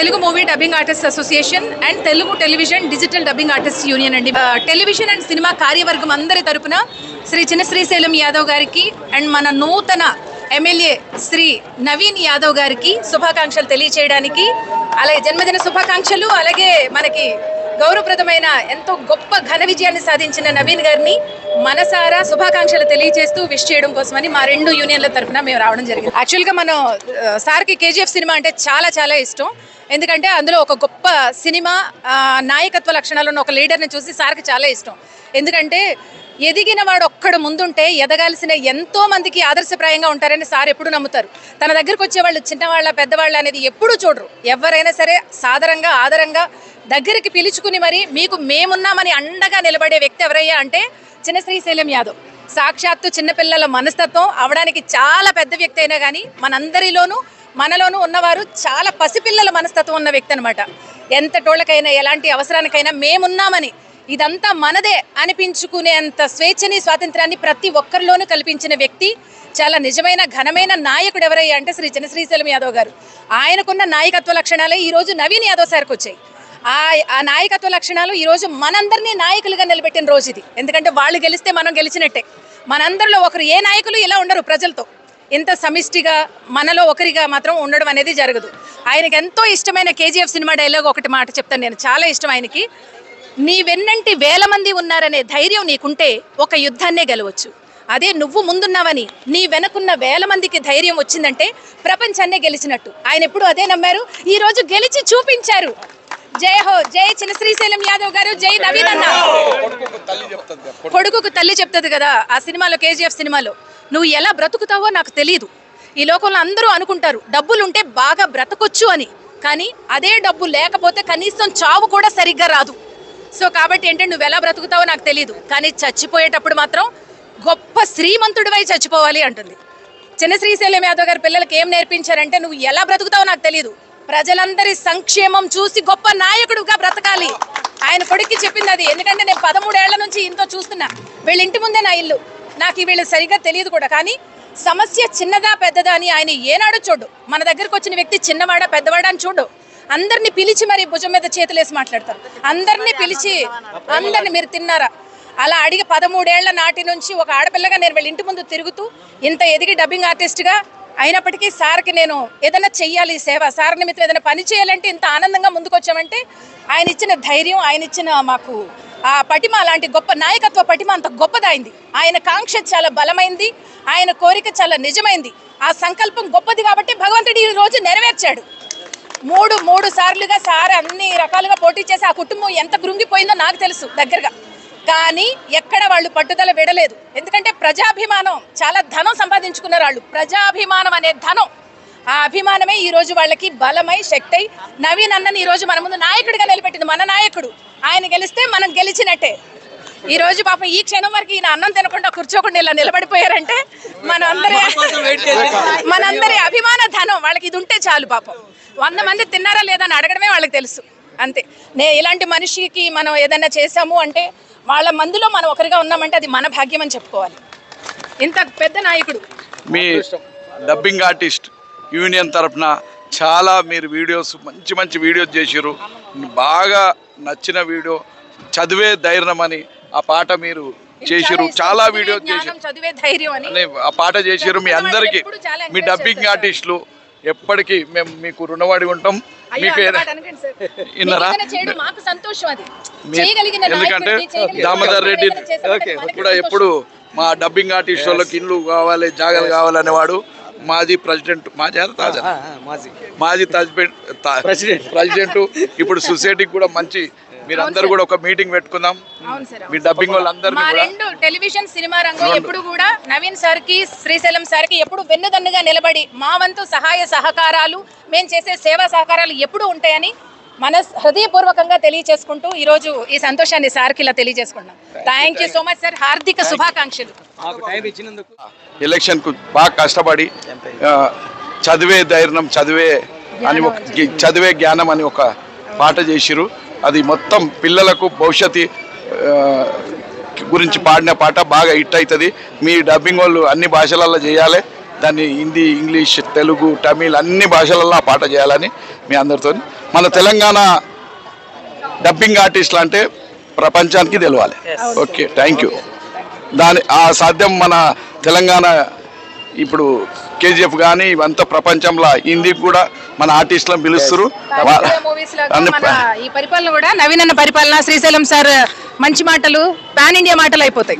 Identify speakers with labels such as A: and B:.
A: Telugu movie dubbing artist association and Telugu television digital dubbing artist union అండి. Television and cinema కార్యవర్గం అందరి తరపున శ్రీ చిన్న శ్రీశైలం యాదవ్ గారికి అండ్ మన నూతన ఎమ్మెల్యే శ్రీ నవీన్ యాదవ్ గారికి శుభాకాంక్షలు తెలియచేయడానికి అలాగే జన్మదిన శుభాకాంక్షలు అలాగే మనకి గౌరవప్రదమైన ఎంతో గొప్ప ఘన విజయాన్ని సాధించిన నవీన్ గారిని మనసారా శుభాకాంక్షలు తెలియజేస్తూ విష్ చేయడం కోసమని మా రెండు యూనియన్ల తరఫున మేము రావడం జరిగింది. యాక్చువల్గా మనం సార్కి కేజీఎఫ్ సినిమా అంటే చాలా చాలా ఇష్టం. ఎందుకంటే అందులో ఒక గొప్ప సినిమా నాయకత్వ లక్షణాలు ఉన్న ఒక లీడర్ని చూసి సార్కి చాలా ఇష్టం. ఎందుకంటే ఎదిగిన వాడు ఒక్కడు ముందుంటే ఎదగాల్సిన ఎంతో మందికి ఆదర్శప్రాయంగా ఉంటారని సార్ ఎప్పుడు నమ్ముతారు. తన దగ్గరకు వచ్చే వాళ్ళు చిన్నవాళ్ళ పెద్దవాళ్ళ అనేది ఎప్పుడూ చూడరు. ఎవరైనా సరే సాదరంగా ఆదరంగా దగ్గరికి పిలుచుకుని మరి మీకు మేమున్నామని అండగా నిలబడే వ్యక్తి ఎవరయ్యా అంటే చిన్న శ్రీశైలం యాదవ్. సాక్షాత్తు చిన్నపిల్లల మనస్తత్వం అవడానికి చాలా పెద్ద వ్యక్తి అయినా కానీ మనందరిలోనూ మనలోనూ ఉన్నవారు చాలా పసిపిల్లల మనస్తత్వం ఉన్న వ్యక్తి అనమాట ఎంత టోళ్ళకైనా ఎలాంటి అవసరానికైనా మేమున్నామని ఇదంతా మనదే అనిపించుకునేంత స్వేచ్ఛని స్వాతంత్రాన్ని ప్రతి ఒక్కరిలోనూ కల్పించిన వ్యక్తి చాలా నిజమైన ఘనమైన నాయకుడు ఎవరయ్యా అంటే శ్రీ చిన్న శ్రీశైలం యాదవ్ గారు. ఆయనకున్న నాయకత్వ లక్షణాలే ఈరోజు నవీన్ యాదవ్ సార్కి వచ్చాయి ఆ ఆ నాయకత్వ లక్షణాలు ఈరోజు మనందరినీ నాయకులుగా నిలబెట్టిన రోజు ఇది. ఎందుకంటే వాళ్ళు గెలిస్తే మనం గెలిచినట్టే. మనందరిలో ఒకరు ఏ నాయకులు ఇలా ఉండరు ప్రజలతో. ఇంత సమిష్టిగా మనలో ఒకరిగా మాత్రం ఉండడం అనేది జరగదు. ఆయనకి ఎంతో ఇష్టమైన కేజీఎఫ్ సినిమా డైలాగ్ ఒకటి మాట చెప్తాను నేను. చాలా ఇష్టం ఆయనకి. నీ వెన్నంటి వేల మంది ఉన్నారనే ధైర్యం నీకుంటే ఒక యుద్ధాన్నే గెలవచ్చు. అదే నువ్వు ముందున్నావని నీ వెనకున్న వేల మందికి ధైర్యం వచ్చిందంటే ప్రపంచాన్నే గెలిచినట్టు. ఆయన ఎప్పుడు అదే నమ్మారు. ఈరోజు గెలిచి చూపించారు. జై హో జై చిన్న శ్రీశైలం యాదవ్ గారు జై నవీన్ అన్న. కొడుకుకు తల్లి చెప్తుంది కదా ఆ సినిమాలో కేజీఎఫ్ సినిమాలో. నువ్వు ఎలా బ్రతుకుతావో నాకు తెలియదు ఈ లోకంలో అందరూ అనుకుంటారు డబ్బులుంటే బాగా బ్రతకొచ్చు అని. కానీ అదే డబ్బు లేకపోతే కనీసం చావు కూడా సరిగ్గా రాదు. సో కాబట్టి ఏంటంటే నువ్వు ఎలా బ్రతుకుతావో నాకు తెలియదు కానీ చచ్చిపోయేటప్పుడు మాత్రం గొప్ప శ్రీమంతుడివై చచ్చిపోవాలి అంటుంది. చిన్న శ్రీశైలం యాదవ్ గారి పిల్లలకి ఏం నేర్పించారంటే నువ్వు ఎలా బ్రతుకుతావో నాకు తెలియదు ప్రజలందరి సంక్షేమం చూసి గొప్ప నాయకుడుగా బ్రతకాలి. ఆయన కొడుక్కి చెప్పింది అది. ఎందుకంటే నేను పదమూడేళ్ళ నుంచి ఇంతో చూస్తున్నా. వీళ్ళ ఇంటి ముందే నా ఇల్లు. నాకు వీళ్ళు సరిగ్గా తెలియదు కూడా. కానీ సమస్య చిన్నదా పెద్దదా అని ఆయన ఏనాడు చూడు. మన దగ్గరకు వచ్చిన వ్యక్తి చిన్నవాడా పెద్దవాడా అని చూడు. అందరిని పిలిచి మరి భుజం మీద చేతులేసి మాట్లాడతారు. అందరినీ పిలిచి అందరిని మీరు తిన్నారా? అలా అడిగి పదమూడేళ్ళ నాటి నుంచి ఒక ఆడపిల్లగా నేను వీళ్ళ ఇంటి ముందు తిరుగుతూ ఇంత ఎదిగి డబ్బింగ్ ఆర్టిస్ట్గా అయినప్పటికీ సార్కి నేను ఏదైనా చెయ్యాలి ఈ సేవ సార్ నిమిత్తం ఏదైనా పని చేయాలంటే ఇంత ఆనందంగా ముందుకొచ్చామంటే ఆయన ఇచ్చిన ధైర్యం ఆయన ఇచ్చిన మాకు ఆ పటిమ అలాంటి గొప్ప నాయకత్వ పటిమ అంత గొప్పదైంది. ఆయన కాంక్ష చాలా బలమైంది ఆయన కోరిక చాలా నిజమైంది. ఆ సంకల్పం గొప్పది కాబట్టి భగవంతుడు ఈ రోజు నెరవేర్చాడు. మూడు మూడు సార్లుగా సార్ అన్ని రకాలుగా పోటీ చేసి ఆ కుటుంబం ఎంత కృంగిపోయిందో నాకు తెలుసు దగ్గరగా. కానీ ఎక్కడ వాళ్ళు పట్టుదల విడలేదు. ఎందుకంటే ప్రజాభిమానం చాలా ధనం సంపాదించుకున్నారు వాళ్ళు. ప్రజాభిమానం అనే ధనం. ఆ అభిమానమే ఈ రోజు వాళ్ళకి బలమై శక్తి అయి నవీన్ అన్నని ఈ రోజు మన ముందు నాయకుడిగా నిలబెట్టింది మన నాయకుడు. ఆయన గెలిస్తే మనం గెలిచినట్టే. ఈ రోజు పాపం ఈ క్షణం వరకు ఈయన అన్నం తినకుండా కూర్చోకుండా ఇలా నిలబడిపోయారంటే మన అందరి మనందరి అభిమాన ధనం వాళ్ళకి ఇది ఉంటే చాలు పాపం. వంద మంది తిన్నారా లేదా అని అడగడమే వాళ్ళకి తెలుసు. అంతే. నే ఇలాంటి మనిషికి మనం ఏదైనా చేసాము అంటే వాళ్ళ మందిలో మనం ఒకరిగా ఉన్నామంటే అది మన భాగ్యం అని చెప్పుకోవాలి. ఇంత పెద్ద నాయకుడు.
B: మీ డబ్బింగ్ ఆర్టిస్ట్ యూనియన్ తరపున చాలా మీరు వీడియోస్ మంచి మంచి వీడియోస్ చేసిర్రు. బాగా నచ్చిన వీడియో చదివే ధైర్యం అని ఆ పాట మీరు చేసిర్రు. చాలా వీడియోస్
A: జ్ఞానం,
B: చేసిర్రు.
A: చదివే ధైర్యం అని.
B: అని ఆ పాట చేసిర్రు మీ అందరికీ. మీ డబ్బింగ్. ఆర్టిస్టులు ఎప్పటికీ మేము మీకు రుణపడి ఉంటాం. మీకు. విన్నారా? ఎందుకంటే దామోదర్ రెడ్డి
A: మనకి
B: కూడా. ఎప్పుడు మా డబ్బింగ్ ఆర్టిస్ట్ వాళ్ళకి ఇల్లు కావాలి జాగాలు కావాలనేవాడు మాజీ ప్రెసిడెంట్ మాజీ తాజా?
C: మాజీ.
B: మాజీ ప్రెసిడెంట్ ప్రెసిడెంట్ ఇప్పుడు సొసైటీకి కూడా మంచి మీరందరూ కూడా ఒక మీటింగ్ పెట్టుకుందాం.
A: అవును సార్
B: మీ డబ్బింగ్ వాళ్ళందరినీ
A: మా రెండు టెలివిజన్ సినిమా రంగం ఎప్పుడు కూడా నవీన్ సార్కి శ్రీశైలం సార్కి ఎప్పుడు వెన్నుదన్నుగా నిలబడి మా వంతు సహాయ సహకారాలు మేము చేసే సేవా సహకారాలు ఎప్పుడు ఉంటాయని మన హృదయపూర్వకంగా తెలియజేసుకుంటూ ఈ రోజు ఈ సంతోషాన్ని సార్కి ఇలా తెలియజేసుకుంటాం thank you so much sir హార్దిక శుభాకాంక్షలు.
C: ఇచ్చినందుకు.
B: ఎలక్షన్కు బాగా కష్టపడి చదివే ధైర్యం చదివే అని ఒక చదివే జ్ఞానం అని ఒక పాట చేసిరు అది మొత్తం పిల్లలకు భవిష్యత్తు గురించి పాడిన పాట బాగా హిట్ అవుతుంది. మీ డబ్బింగ్ వాళ్ళు అన్ని భాషలలో చేయాలి. దాన్ని హిందీ ఇంగ్లీష్ తెలుగు తమిళ్ అన్ని భాషలలో ఆ పాట చేయాలని మీ అందరితో. మన తెలంగాణ డబ్బింగ్ ఆర్టిస్టులు అంటే ప్రపంచానికి తెలవాలి. ఓకే థ్యాంక్ యూ దాని ఆ సాధ్యం మన తెలంగాణ ఇప్పుడు కేజీఎఫ్ కానీ ఇవంతా ప్రపంచంలో హిందీకి కూడా మన ఆర్టిస్టులను పిలుస్తారు.
A: ఈ పరిపాలన కూడా నవీన్ పరిపాలన శ్రీశైలం సార్ మంచి మాటలు పాన్ ఇండియా మాటలు అయిపోతాయి.